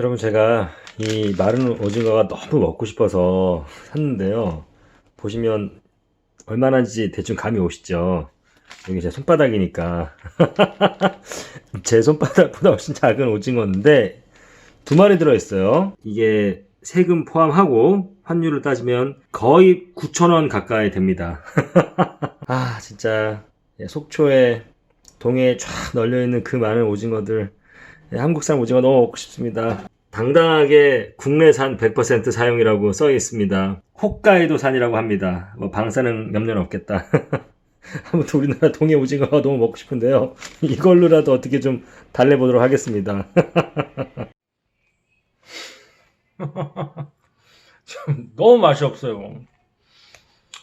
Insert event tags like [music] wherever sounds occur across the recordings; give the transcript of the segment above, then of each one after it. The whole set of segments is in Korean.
여러분 제가 이 마른 오징어가 너무 먹고 싶어서 샀는데요. 보시면 얼마나인지 대충 감이 오시죠? 여기 제 손바닥이니까 [laughs] 제 손바닥보다 훨씬 작은 오징어인데 두 마리 들어있어요. 이게 세금 포함하고 환율을 따지면 거의 9,000원 가까이 됩니다. [laughs] 아 진짜 예, 속초에 동해에 쫙 널려있는 그 많은 오징어들 예, 한국산 오징어 너무 먹고 싶습니다. 당당하게 국내산 100% 사용이라고 써 있습니다. 홋카이도산이라고 합니다. 뭐 방사능 염려는 없겠다. [laughs] 아무튼 우리나라 동해 오징어가 너무 먹고 싶은데요. 이걸로라도 어떻게 좀 달래보도록 하겠습니다. [laughs] 너무 맛이 없어요.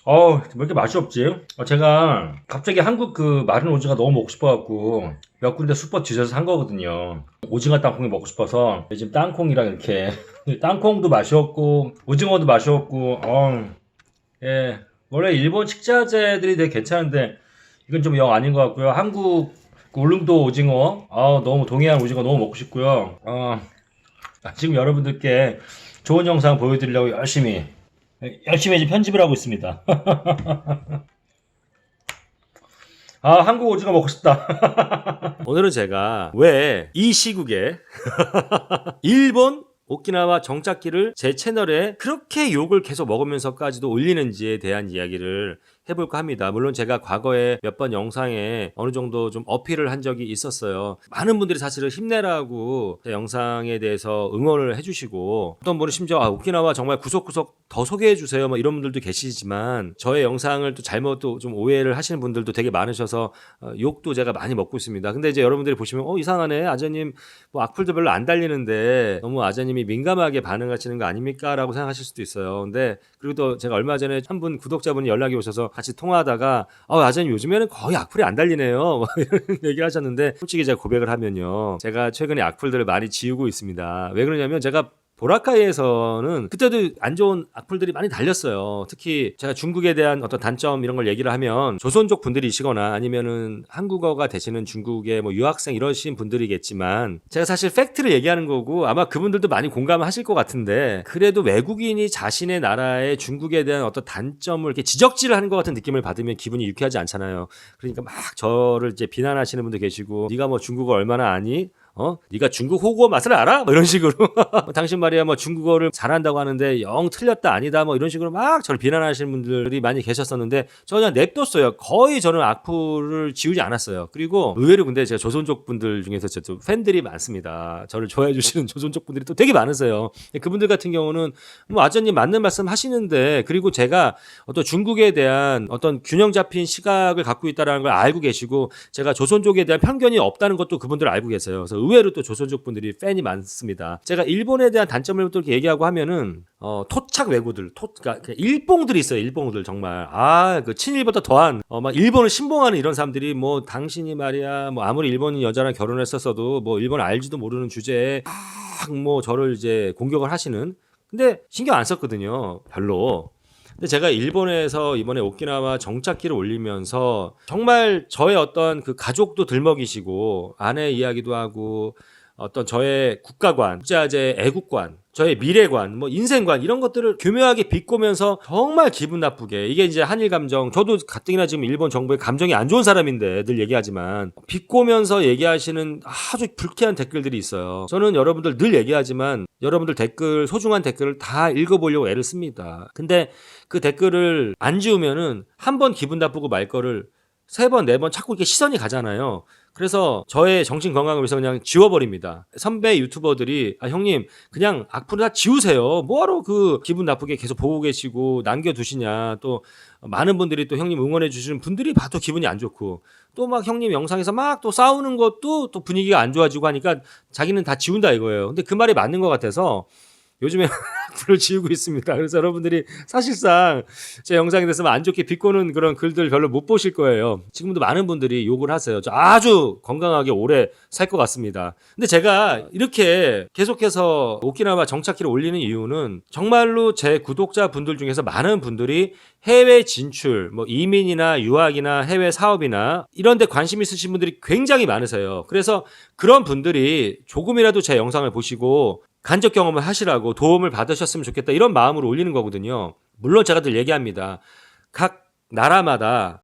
어우, 왜 이렇게 맛이 없지? 어, 제가 갑자기 한국 그 마른 오징어 너무 먹고 싶어갖고 몇 군데 슈퍼 뒤져서 산 거거든요. 오징어 땅콩이 먹고 싶어서 지금 땅콩이랑 이렇게 [laughs] 땅콩도 맛이 없고 오징어도 맛이 없고 어, 예 원래 일본 식자재들이 되게 괜찮은데 이건 좀 영 아닌 것 같고요. 한국 그 울릉도 오징어 아 너무 동해안 오징어 너무 먹고 싶고요. 어, 아, 지금 여러분들께 좋은 영상 보여드리려고 열심히 열심히 이제 편집을 하고 있습니다. [laughs] 아, 한국 오징어 먹고 싶다. [laughs] 오늘은 제가 왜 이 시국에 [laughs] 일본 오키나와 정착기를 제 채널에 그렇게 욕을 계속 먹으면서까지도 올리는지에 대한 이야기를 해볼까 합니다. 물론 제가 과거에 몇 번 영상에 어느 정도 좀 어필을 한 적이 있었어요. 많은 분들이 사실은 힘내라고 제 영상에 대해서 응원을 해주시고 어떤 분은 심지어 아, 오키나와 정말 구석구석 더 소개해주세요. 뭐 이런 분들도 계시지만 저의 영상을 또 잘못 또 좀 오해를 하시는 분들도 되게 많으셔서 어, 욕도 제가 많이 먹고 있습니다. 근데 이제 여러분들이 보시면 어 이상하네 아저님 뭐 악플도 별로 안 달리는데 너무 아저님이 민감하게 반응하시는 거 아닙니까?라고 생각하실 수도 있어요. 근데 그리고 또 제가 얼마 전에 한 분 구독자분이 연락이 오셔서 같이 통화하다가 어 아저님 요즘에는 거의 악플이 안 달리네요. [laughs] 뭐 이런 얘기를 하셨는데 솔직히 제가 고백을 하면요. 제가 최근에 악플들을 많이 지우고 있습니다. 왜 그러냐면 제가 보라카이에서는 그때도 안 좋은 악플들이 많이 달렸어요. 특히 제가 중국에 대한 어떤 단점 이런 걸 얘기를 하면 조선족 분들이시거나 아니면은 한국어가 되시는 중국의 뭐 유학생 이러신 분들이겠지만 제가 사실 팩트를 얘기하는 거고 아마 그분들도 많이 공감하실 것 같은데 그래도 외국인이 자신의 나라의 중국에 대한 어떤 단점을 이렇게 지적질을 하는 것 같은 느낌을 받으면 기분이 유쾌하지 않잖아요. 그러니까 막 저를 이제 비난하시는 분도 계시고 네가 뭐 중국어 얼마나 아니? 어? 네가 중국 호구어 맛을 알아? 뭐 이런 식으로 [laughs] 당신 말이야 뭐 중국어를 잘한다고 하는데 영 틀렸다 아니다 뭐 이런 식으로 막 저를 비난하시는 분들이 많이 계셨었는데 저 그냥 냅뒀어요. 거의 저는 악플을 지우지 않았어요. 그리고 의외로 근데 제가 조선족 분들 중에서 좀 팬들이 많습니다. 저를 좋아해 주시는 [laughs] 조선족 분들이 또 되게 많으세요. 그분들 같은 경우는 뭐 아저님 맞는 말씀 하시는데 그리고 제가 어떤 중국에 대한 어떤 균형 잡힌 시각을 갖고 있다는 걸 알고 계시고 제가 조선 족에 대한 편견이 없다는 것도 그분들 알고 계세요. 그래서 의외로 또 조선족 분들이 팬이 많습니다. 제가 일본에 대한 단점을 또 이렇게 얘기하고 하면은 어, 토착 왜구들, 토, 그러니까 그 일봉들이 있어요. 일봉들 정말 아 그 친일보다 더한 어, 막 일본을 신봉하는 이런 사람들이 뭐 당신이 말이야 뭐 아무리 일본인 여자랑 결혼했었어도 뭐 일본 알지도 모르는 주제에 막 뭐 저를 이제 공격을 하시는 근데 신경 안 썼거든요. 별로. 근데 제가 일본에서 이번에 오키나와 정착기를 올리면서 정말 저의 어떤 그 가족도 들먹이시고 아내 이야기도 하고 어떤 저의 국가관, 국자재 애국관, 저의 미래관, 뭐 인생관 이런 것들을 교묘하게 비꼬면서 정말 기분 나쁘게 이게 이제 한일 감정. 저도 가뜩이나 지금 일본 정부의 감정이 안 좋은 사람인데 늘 얘기하지만 비꼬면서 얘기하시는 아주 불쾌한 댓글들이 있어요. 저는 여러분들 늘 얘기하지만 여러분들 댓글 소중한 댓글을 다 읽어보려고 애를 씁니다. 근데 그 댓글을 안 지우면은 한 번 기분 나쁘고 말 거를 세 번, 네 번 자꾸 이렇게 시선이 가잖아요. 그래서 저의 정신 건강을 위해서 그냥 지워버립니다. 선배 유튜버들이 아 형님 그냥 악플 다 지우세요. 뭐하러 그 기분 나쁘게 계속 보고 계시고 남겨두시냐. 또 많은 분들이 또 형님 응원해 주시는 분들이 봐도 기분이 안 좋고 또 막 형님 영상에서 막 또 싸우는 것도 또 분위기가 안 좋아지고 하니까 자기는 다 지운다 이거예요. 근데 그 말이 맞는 것 같아서 요즘에 [laughs] 악플을 지우고 있습니다. 그래서 여러분들이 사실상 제 영상에 대해서 안 좋게 비꼬는 그런 글들 별로 못 보실 거예요. 지금도 많은 분들이 욕을 하세요. 저 아주 건강하게 오래 살 것 같습니다. 근데 제가 이렇게 계속해서 오키나와 정착기를 올리는 이유는 정말로 제 구독자 분들 중에서 많은 분들이 해외 진출, 뭐 이민이나 유학이나 해외 사업이나 이런 데 관심 있으신 분들이 굉장히 많으세요. 그래서 그런 분들이 조금이라도 제 영상을 보시고 간접 경험을 하시라고 도움을 받으셨으면 좋겠다 이런 마음으로 올리는 거거든요. 물론 제가 늘 얘기합니다. 각 나라마다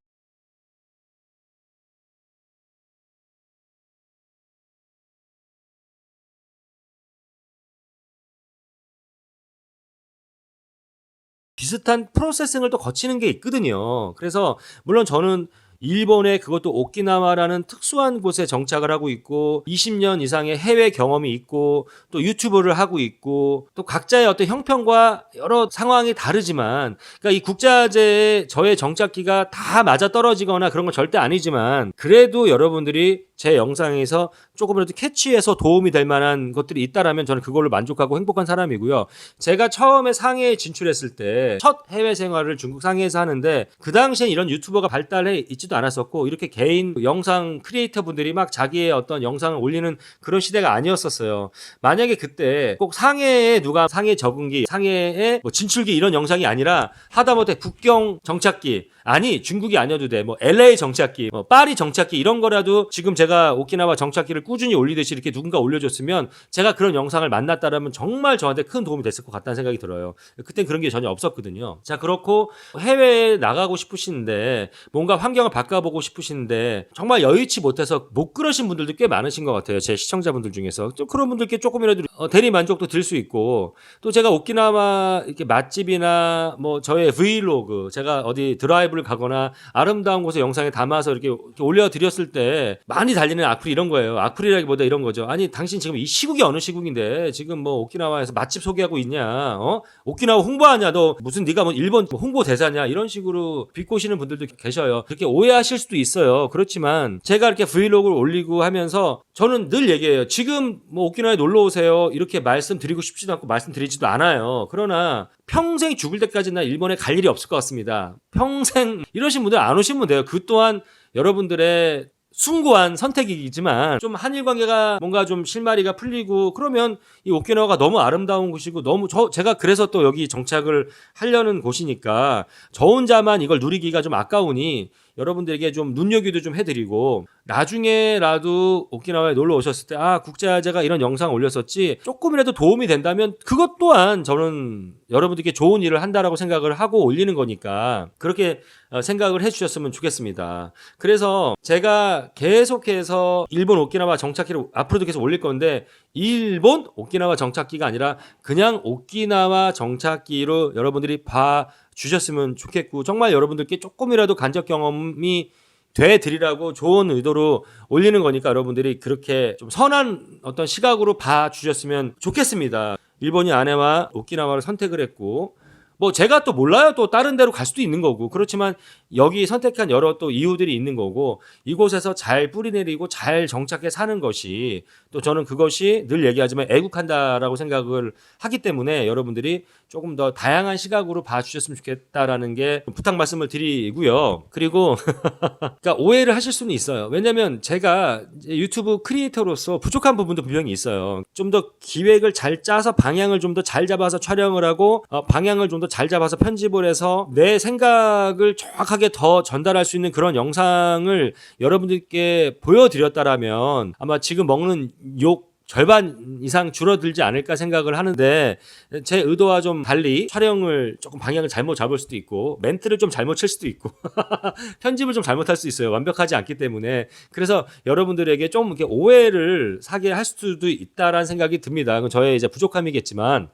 비슷한 프로세싱을 또 거치는 게 있거든요. 그래서 물론 저는 일본의 그것도 오키나와라는 특수한 곳에 정착을 하고 있고 20년 이상의 해외 경험이 있고 또 유튜브를 하고 있고 또 각자의 어떤 형편과 여러 상황이 다르지만 그러니까 이 국자재의 저의 정착기가 다 맞아 떨어지거나 그런 건 절대 아니지만 그래도 여러분들이 제 영상에서 조금이라도 캐치해서 도움이 될 만한 것들이 있다라면 저는 그걸로 만족하고 행복한 사람이고요. 제가 처음에 상해에 진출했을 때 첫 해외 생활을 중국 상해에서 하는데 그 당시엔 이런 유튜버가 발달해 있지도 않았었고 이렇게 개인 영상 크리에이터 분들이 막 자기의 어떤 영상을 올리는 그런 시대가 아니었었어요. 만약에 그때 꼭 상해에 누가 상해 적응기, 상해에 뭐 진출기 이런 영상이 아니라 하다못해 북경 정착기 아니 중국이 아니어도 돼. 뭐 LA 정착기, 뭐 파리 정착기 이런 거라도 지금 제가 오키나와 정착기를 꾸준히 올리듯이 이렇게 누군가 올려줬으면 제가 그런 영상을 만났다라면 정말 저한테 큰 도움이 됐을 것 같다는 생각이 들어요. 그땐 그런 게 전혀 없었거든요. 자 그렇고 해외에 나가고 싶으신데 뭔가 환경을 바꿔보고 싶으신데 정말 여의치 못해서 못 그러신 분들도 꽤 많으신 것 같아요. 제 시청자분들 중에서 좀 그런 분들께 조금이라도 어, 대리 만족도 들 수 있고 또 제가 오키나와 이렇게 맛집이나 뭐 저의 브이로그 제가 어디 드라이브를 가거나 아름다운 곳에 영상에 담아서 이렇게, 올려드렸을 때 많이 달리는 악플이 이런 거예요. 악플이라기보다 이런 거죠. 아니 당신 지금 이 시국이 어느 시국인데 지금 뭐 오키나와에서 맛집 소개하고 있냐? 어? 오키나와 홍보하냐? 너 무슨 네가 뭐 일본 홍보 대사냐? 이런 식으로 비꼬시는 분들도 계셔요. 그렇게 오해하실 수도 있어요. 그렇지만 제가 이렇게 브이로그를 올리고 하면서 저는 늘 얘기해요. 지금 뭐 오키나와에 놀러 오세요. 이렇게 말씀드리고 싶지도 않고 말씀드리지도 않아요. 그러나 평생 죽을 때까지 나 일본에 갈 일이 없을 것 같습니다. 평생 이러신 분들 안 오시면 돼요. 그 또한 여러분들의 숭고한 선택이지만 좀 한일 관계가 뭔가 좀 실마리가 풀리고 그러면 이 오키나와가 너무 아름다운 곳이고 너무 저 제가 그래서 또 여기 정착을 하려는 곳이니까 저 혼자만 이걸 누리기가 좀 아까우니 여러분들에게 좀 눈여기도 좀 해드리고 나중에라도 오키나와에 놀러 오셨을 때 아 국제화제가 이런 영상 올렸었지 조금이라도 도움이 된다면 그것 또한 저는 여러분들께 좋은 일을 한다라고 생각을 하고 올리는 거니까 그렇게 어, 생각을 해주셨으면 좋겠습니다. 그래서 제가 계속해서 일본 오키나와 정착기를 앞으로도 계속 올릴 건데 일본 오키나와 정착기가 아니라 그냥 오키나와 정착기로 여러분들이 봐 주셨으면 좋겠고 정말 여러분들께 조금이라도 간접 경험이 돼 드리라고 좋은 의도로 올리는 거니까 여러분들이 그렇게 좀 선한 어떤 시각으로 봐 주셨으면 좋겠습니다. 일본이 아내와 오키나와를 선택을 했고 뭐 제가 또 몰라요. 또 다른 데로 갈 수도 있는 거고. 그렇지만 여기 선택한 여러 또 이유들이 있는 거고 이곳에서 잘 뿌리내리고 잘 정착해 사는 것이 또 저는 그것이 늘 얘기하지만 애국한다라고 생각을 하기 때문에 여러분들이 조금 더 다양한 시각으로 봐주셨으면 좋겠다라는 게 부탁 말씀을 드리고요. 그리고 [laughs] 그러니까 오해를 하실 수는 있어요. 왜냐면 제가 유튜브 크리에이터로서 부족한 부분도 분명히 있어요. 좀 더 기획을 잘 짜서 방향을 좀 더 잘 잡아서 촬영을 하고 어, 방향을 좀 더 잘 잡아서 편집을 해서 내 생각을 정확하게 더 전달할 수 있는 그런 영상을 여러분들께 보여드렸다라면 아마 지금 먹는 욕 절반 이상 줄어들지 않을까 생각을 하는데 제 의도와 좀 달리 촬영을 조금 방향을 잘못 잡을 수도 있고 멘트를 좀 잘못 칠 수도 있고 [laughs] 편집을 좀 잘못할 수 있어요. 완벽하지 않기 때문에. 그래서 여러분들에게 좀 이렇게 오해를 사게 할 수도 있다라는 생각이 듭니다. 저의 이제 부족함이겠지만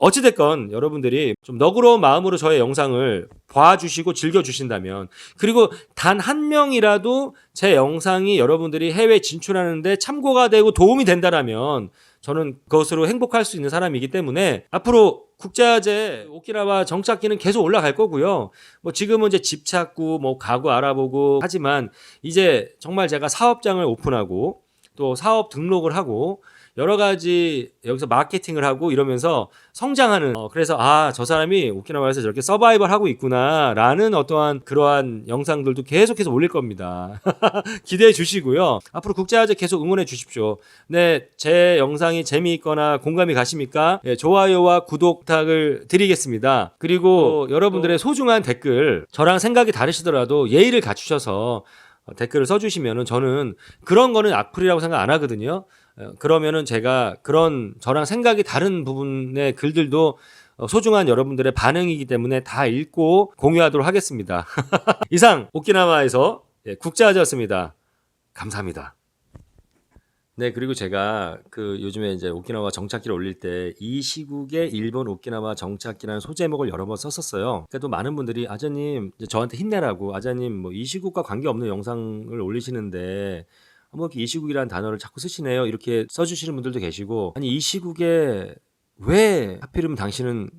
어찌됐건 여러분들이 좀 너그러운 마음으로 저의 영상을 봐주시고 즐겨주신다면 그리고 단 한 명이라도 제 영상이 여러분들이 해외 진출하는데 참고가 되고 도움이 된다라면 저는 그것으로 행복할 수 있는 사람이기 때문에 앞으로 국제화제 오키나와 정착기는 계속 올라갈 거고요. 뭐 지금은 이제 집 찾고 뭐 가구 알아보고 하지만 이제 정말 제가 사업장을 오픈하고 또 사업 등록을 하고 여러 가지 여기서 마케팅을 하고 이러면서 성장하는 어, 그래서 아 저 사람이 오키나와에서 저렇게 서바이벌 하고 있구나라는 어떠한 그러한 영상들도 계속해서 올릴 겁니다. [laughs] 기대해 주시고요. 앞으로 국제화제 계속 응원해 주십시오. 네, 제 영상이 재미있거나 공감이 가십니까? 네, 좋아요와 구독 부탁을 드리겠습니다. 그리고 여러분들의 소중한 댓글 저랑 생각이 다르시더라도 예의를 갖추셔서 어, 댓글을 써주시면은 저는 그런 거는 악플이라고 생각 안 하거든요. 어, 그러면은 제가 그런 저랑 생각이 다른 부분의 글들도 어, 소중한 여러분들의 반응이기 때문에 다 읽고 공유하도록 하겠습니다. [laughs] 이상 오키나와에서 예, 국자아지였습니다. 감사합니다. 네, 그리고 제가 그 요즘에 이제 오키나와 정착기를 올릴 때 이 시국에 일본 오키나와 정착기라는 소제목을 여러 번 썼었어요. 그래도 많은 분들이 아자님 저한테 힘내라고 아자님 뭐 이 시국과 관계없는 영상을 올리시는데 뭐 이렇게 이 시국이라는 단어를 자꾸 쓰시네요. 이렇게 써주시는 분들도 계시고 아니 이 시국에 왜 하필이면 당신은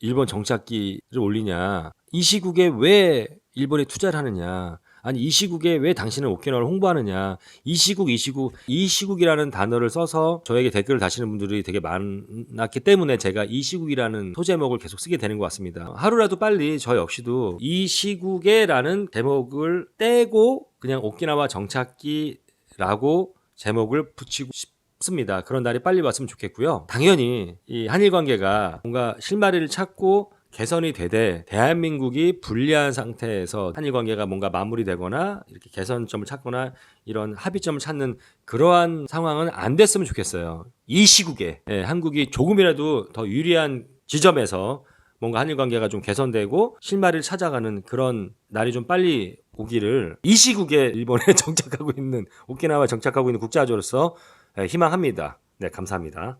일본 정착기를 올리냐? 이 시국에 왜 일본에 투자를 하느냐? 아니 이 시국에 왜 당신은 오키나와를 홍보하느냐? 이 시국 이 시국 이 시국이라는 단어를 써서 저에게 댓글을 다시는 분들이 되게 많았기 때문에 제가 이 시국이라는 소제목을 계속 쓰게 되는 것 같습니다. 하루라도 빨리 저 역시도 이 시국에라는 제목을 떼고 그냥 오키나와 정착기 라고 제목을 붙이고 싶습니다. 그런 날이 빨리 왔으면 좋겠고요. 당연히 이 한일 관계가 뭔가 실마리를 찾고 개선이 되되 대한민국이 불리한 상태에서 한일 관계가 뭔가 마무리되거나 이렇게 개선점을 찾거나 이런 합의점을 찾는 그러한 상황은 안 됐으면 좋겠어요. 이 시국에 예, 한국이 조금이라도 더 유리한 지점에서 뭔가 한일 관계가 좀 개선되고 실마리를 찾아가는 그런 날이 좀 빨리 오기를 이 시국에 일본에 [laughs] 정착하고 있는 오키나와 정착하고 있는 국가주로서 예, 희망합니다. 네, 감사합니다.